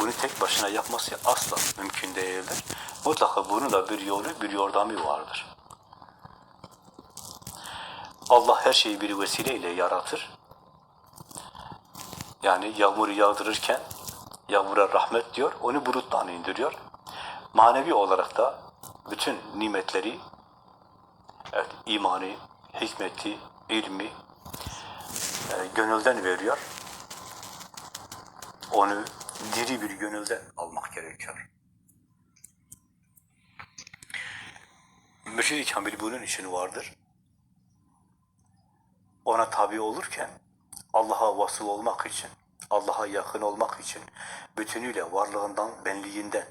bunu tek başına yapması asla mümkün değildir. Mutlaka bunun da bir yolu, bir yordamı vardır. Allah her şeyi bir vesileyle yaratır. Yani yağmuru yağdırırken yağmura rahmet diyor, onu buluttan indiriyor. Manevi olarak da bütün nimetleri, evet, imanı, hikmeti, ilmi e, gönülden veriyor. Onu diri bir gönülden almak gerekiyor. Mürşid-i Kamil bunun için vardır. Ona tabi olurken Allah'a vasıl olmak için, Allah'a yakın olmak için bütünüyle varlığından, benliğinden,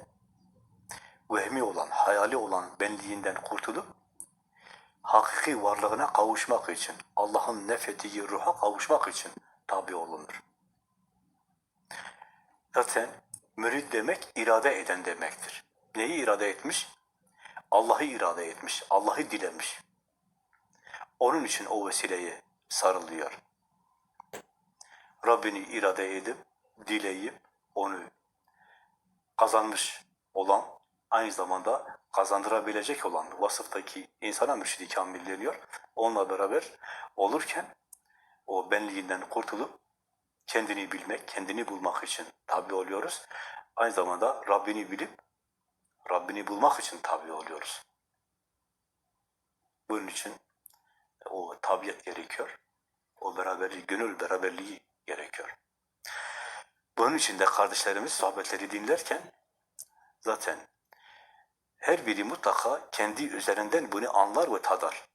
vehmi olan, hayali olan benliğinden kurtulup hakiki varlığına kavuşmak için, Allah'ın nefettiği ruha kavuşmak için tabi olunur. Zaten mürid demek irade eden demektir. Neyi irade etmiş? Allah'ı irade etmiş, Allah'ı dilemiş. Onun için o vesileye sarılıyor. Rabbini irade edip, dileyip, onu kazanmış olan, aynı zamanda kazandırabilecek olan vasıftaki insana mürşid-i kamil deniyor. Onunla beraber olurken o benliğinden kurtulup kendini bilmek, kendini bulmak için tabi oluyoruz. Aynı zamanda Rabbini bilip Rabbini bulmak için tabi oluyoruz. Bunun için o tabiat gerekiyor. O beraberliği, gönül beraberliği gerekiyor. Bunun için de kardeşlerimiz sohbetleri dinlerken zaten her biri mutlaka kendi üzerinden bunu anlar ve tadar.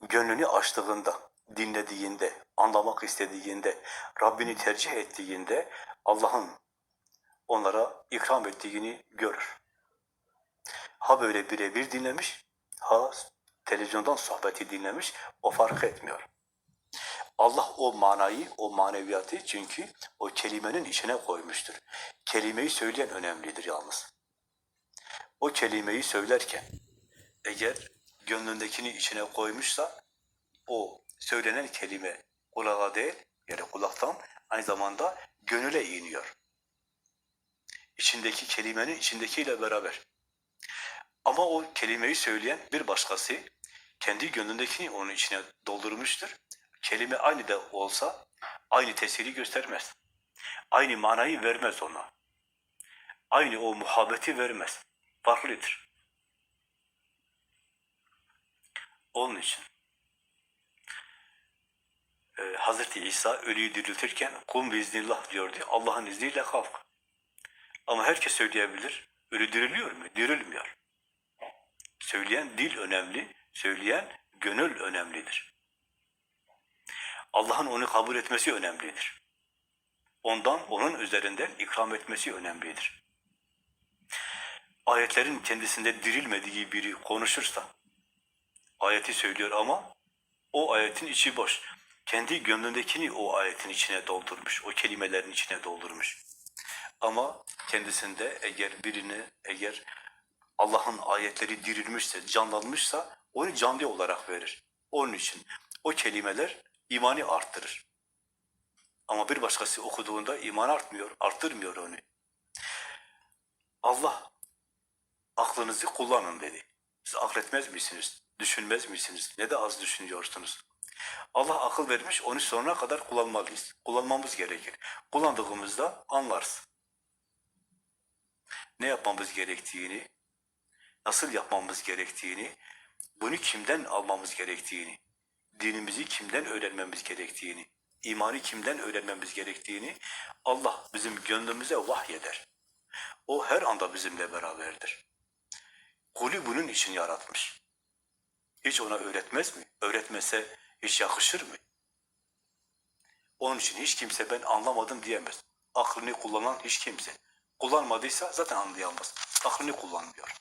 Gönlünü açtığında, dinlediğinde, anlamak istediğinde, Rabbini tercih ettiğinde Allah'ın onlara ikram ettiğini görür. Ha böyle birebir dinlemiş, ha televizyondan sohbeti dinlemiş, o fark etmiyor. Allah o manayı, o maneviyatı çünkü o kelimenin içine koymuştur. Kelimeyi söyleyen önemlidir yalnız. O kelimeyi söylerken eğer gönlündekini içine koymuşsa o söylenen kelime kulağa değil, yani kulaktan aynı zamanda gönüle iniyor. İçindeki kelimenin içindekiyle beraber. Ama o kelimeyi söyleyen bir başkası kendi gönlündekini onun içine doldurmuştur. Kelime aynı da olsa aynı tesiri göstermez. Aynı manayı vermez ona. Aynı o muhabbeti vermez. Farklıdır. Onun için Hazreti İsa ölüyü diriltirken kum biiznillah diyordu. Allah'ın izniyle kalk. Ama herkes söyleyebilir. Ölü diriliyor mu? Dirilmiyor. Söyleyen dil önemli, söyleyen gönül önemlidir. Allah'ın onu kabul etmesi önemlidir. Ondan, onun üzerinden ikram etmesi önemlidir. Ayetlerin kendisinde dirilmediği biri konuşursa, ayeti söylüyor ama o ayetin içi boş. Kendi gönlündekini o ayetin içine doldurmuş, o kelimelerin içine doldurmuş. Ama kendisinde eğer birini, eğer Allah'ın ayetleri dirilmişse, canlanmışsa onu canlı olarak verir. Onun için o kelimeler imanı arttırır. Ama bir başkası okuduğunda iman artmıyor, arttırmıyor onu. Allah aklınızı kullanın dedi. Siz akletmez misiniz? Düşünmez misiniz? Ne de az düşünüyorsunuz. Allah akıl vermiş, onu sonuna kadar kullanmalıyız. Kullanmamız gerekir. Kullandığımızda anlarız. Ne yapmamız gerektiğini, nasıl yapmamız gerektiğini, bunu kimden almamız gerektiğini, dinimizi kimden öğrenmemiz gerektiğini, imanı kimden öğrenmemiz gerektiğini Allah bizim gönlümüze vahyeder. O her anda bizimle beraberdir. Kulü bunun için yaratmış. Hiç ona öğretmez mi? Öğretmese hiç yakışır mı? Onun için hiç kimse ben anlamadım diyemez. Aklını kullanan hiç kimse. Kullanmadıysa zaten anlayamaz. Aklını kullanmıyor.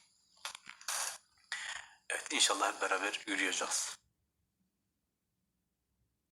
Evet inşallah hep beraber yürüyeceğiz.